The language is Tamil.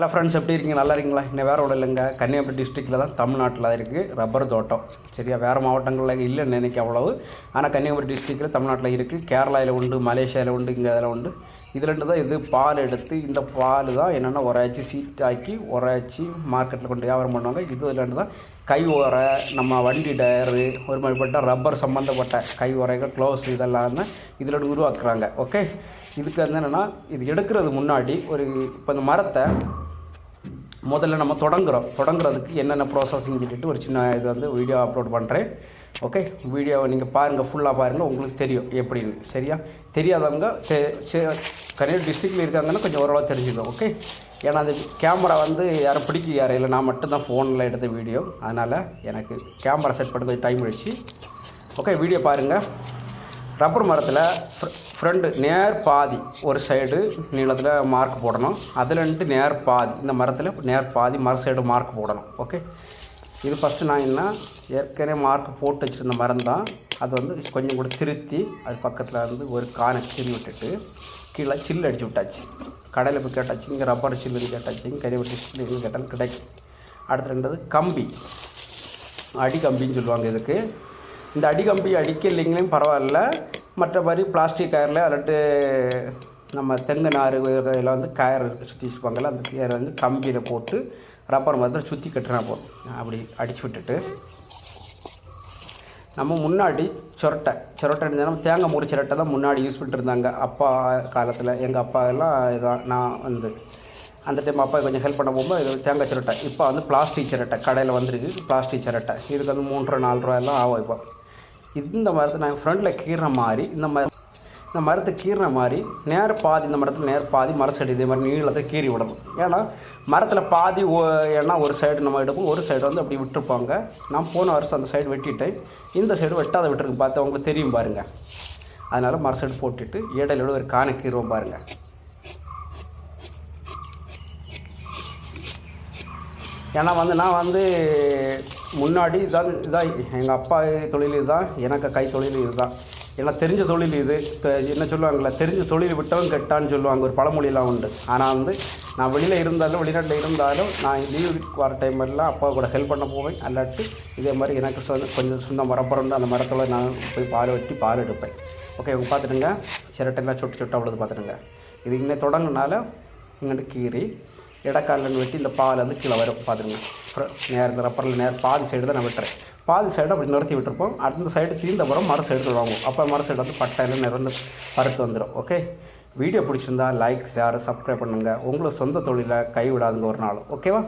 ஹலோ ஃப்ரெண்ட்ஸ் எப்படி இருக்கீங்க? நல்லா இருக்கீங்களா? இன்னும் வேறு ஒன்றும் இல்லைங்க. கன்னியாகுமரி டிஸ்ட்ரிக்டில் தான் தமிழ்நாட்டில் இருக்குது ரப்பர் தோட்டம். சரியா வேறு மாவட்டங்களில் இல்லைன்னு நினைக்க அவ்வளவு. ஆனால் கன்னியாகுமரி டிஸ்ட்ரிக்டில் தமிழ்நாட்டில் இருக்குது கேரளாவில் உண்டு மலேசியாவில் உண்டு இங்கே அதில் உண்டு இதுலேருந்து தான் இது பால் எடுத்து இந்த பால் தான் என்னென்னா உரையாச்சி சீட்டாக்கி உரையாச்சி மார்க்கெட்டில் கொண்டு வியாபாரம் பண்ணுவாங்க. இதுலேருந்து தான் கை உரை நம்ம வண்டி டயரு ஒரு மாதிரிப்பட்ட ரப்பர் சம்மந்தப்பட்ட கை உரைகள் க்ளோஸ் இதெல்லாம் தான் இதில் உருவாக்குறாங்க. ஓகே இதுக்கு வந்து என்னென்னா இது எடுக்கிறது முன்னாடி ஒரு இப்போ இந்த மரத்தை முதல்ல நம்ம தொடங்குறோம். தொடங்குறதுக்கு என்னென்ன ப்ராசஸ்ன்னு சொல்லிட்டு ஒரு சின்ன இது வந்து வீடியோ அப்லோட் பண்ணுறேன் ஓகே வீடியோவை நீங்கள் பாருங்கள் ஃபுல்லாக பாருங்கள் உங்களுக்கு தெரியும் எப்படின்னு. சரியா? தெரியாதவங்க கன்னியாகுமரி டிஸ்ட்ரிக்டில் இருக்காங்கன்னா கொஞ்சம் ஓரளவு தெரிஞ்சுக்கணும் ஓகே ஏன்னா அது கேமரா வந்து யாரும் பிடிக்க யாரும் இல்லை. நான் மட்டும்தான் ஃபோனில் எடுத்த வீடியோ அதனால் எனக்கு கேமரா செட் பண்ண கொஞ்சம் டைம் ஆயிடுச்சு. ஓகே வீடியோ பாருங்கள் ரப்பர் மரத்தில் ஃப்ரண்ட் நேர் பாதி. ஒரு சைடு நீளத்தில் மார்க் போடணும். அதுலன்ட்டு நேர் பாதி. இந்த மரத்தில் நேர் பாதி மர சைடு மார்க் போடணும். ஓகே இது ஃபஸ்ட்டு நான் என்ன? ஏற்கனவே மார்க் போட்டு வச்சுருந்த மரம் தான். அது வந்து கொஞ்சம் கூட திருத்தி அது பக்கத்தில் வந்து ஒரு கானை கீறி விட்டுட்டு கீழே சில்லு அடித்து விட்டாச்சு. கடையில் போய் கேட்டாச்சு இங்கே ரப்பர் சில்லுன்னு கேட்டாச்சு இங்கே கறி வெட்டி சில்லுன்னு கேட்டாலும் கிடைக்கும். அடுத்து ரெண்டாவது கம்பி. அடி கம்பின்னு சொல்லுவாங்க இதுக்கு. இந்த அடி கம்பி அடிக்க இல்லைங்களையும் பரவாயில்ல. மற்றபடி பிளாஸ்டிக் கயரில் அல்லட்டு நம்ம தெங்கு நார் இதில் வந்து கயர் சுற்றி வச்சுருப்பாங்கல்ல அந்த கயரை வந்து கம்பியில் போட்டு ரப்பர் மரத்தில் சுற்றி கட்டுனா போதும். அப்படி அடித்து விட்டுட்டு நம்ம முன்னாடி சொரட்டை சொரட்டை இருந்தாலும் தேங்காய் மூடி சிரட்டை தான் முன்னாடி யூஸ் பண்ணிட்டுருந்தாங்க அப்பா காலத்தில் எங்கள் அப்பா எல்லாம் இதான் நான் வந்து அந்த டைம் அப்பா கொஞ்சம் ஹெல்ப் பண்ண போகும்போது இது தேங்காய் சிரட்டை. இப்போ வந்து பிளாஸ்டிக் சிரட்டை கடையில் வந்துருக்கு பிளாஸ்டிக் சிரட்டை. இதுக்கு வந்து மூன்று ரூபா நாலு ரூபாயெல்லாம் ஆகும் இப்போ. இந்த மரத்தை நான் ஃப்ரண்ட்டில் கீற மாதிரி இந்த மாதிரி இந்த மரத்தை கீறின மாதிரி நேர் பாதி இந்த மரத்தில் நேர் பாதி மர சைடு இதே மாதிரி நீளத்தை கீறி விடணும். ஏன்னா மரத்தில் பாதி ஓ ஏன்னா ஒரு சைடு நம்ம எடுப்போம் ஒரு சைடு வந்து அப்படி விட்டுருப்பாங்க. நான் போன வருஷம் அந்த சைடு வெட்டிட்டேன். இந்த சைடு வெட்டாத விட்டுருக்கு பார்த்து உங்களுக்கு தெரியும் பாருங்கள் அதனால் மர சைடு போட்டுட்டு இடையிலோட ஒரு காணை கீறுவோம் பாருங்கள் ஏன்னா வந்து நான் வந்து முன்னாடி இதான் இதான் எங்கள் அப்பா தொழில் இதுதான் எனக்கு கை தொழில் இதுதான். ஏன்னா தெரிஞ்ச தொழில் இது. என்ன சொல்லுவாங்களே தெரிஞ்ச தொழில் விட்டவன் கெட்டான்னு சொல்லுவாங்க ஒரு பழமொழியெலாம் உண்டு. ஆனால் வந்து நான் வெளியில் இருந்தாலும் வெளிநாட்டில் இருந்தாலும் நான் லீவு வர டைம் எல்லாம் அப்பா கூட ஹெல்ப் பண்ண போவேன் அல்லாட்டு இதே மாதிரி எனக்கு சொந்த கொஞ்சம் சொந்த மரப்புறம் அந்த மரத்தில் நான் போய் பால் வெட்டி பால் எடுப்பேன். ஓகே இவங்க பார்த்துட்டுங்க சிரட்டைலாம் சொட்டு சுட்டு அவ்வளோது பார்த்துட்டுங்க இது இன்னும் தொடங்கினால இங்கே கீறி இடக்காலில் வெட்டி இந்த பால் வந்து கீழே வரும். பார்த்துருங்க. அப்புறம் நேர் இந்த ரப்பரில் நேர் பாதி சைடு தான் நான் விட்டுறேன். பாதி சைடு அப்படி நிறுத்தி விட்டுருப்போம். அந்த சைடு தீர்ந்த அப்புறம் மர சைடு வாங்குவோம். அப்போ மர சைடு வந்து பட்டையில் நிறந்து பருத்து வந்துடும் ஓகே வீடியோ பிடிச்சிருந்தா லைக் ஷேர் சப்ஸ்கிரைப் பண்ணுங்கள் உங்களை சொந்த தொழிலை கைவிடாதுங்க ஒரு நாள். ஓகேவா